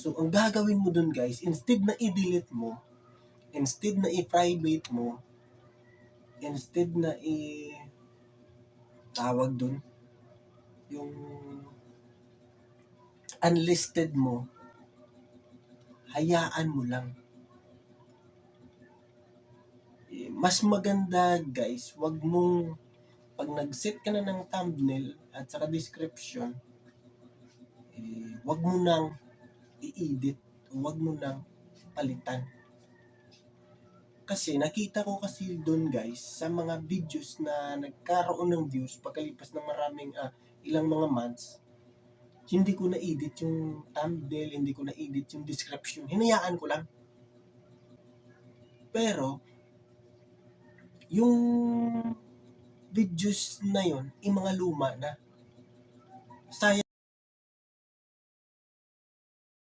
So, ang gagawin mo dun guys, instead na i-delete mo, instead na i-private mo, instead na i tawag dun, yung unlisted mo, hayaan mo lang. Eh, Mas maganda guys, wag mong pag nag-set ka na ng thumbnail at saka description, eh, wag mo nang i-edit, wag mo nang palitan. Kasi nakita ko kasi doon guys, sa mga videos na nagkaroon ng views pagkalipas ng maraming ah, ilang mga months, hindi ko na-edit yung thumbnail, hindi ko na-edit yung description. Hinayaan ko lang. Pero, yung videos na yon, yung mga luma na. Sayang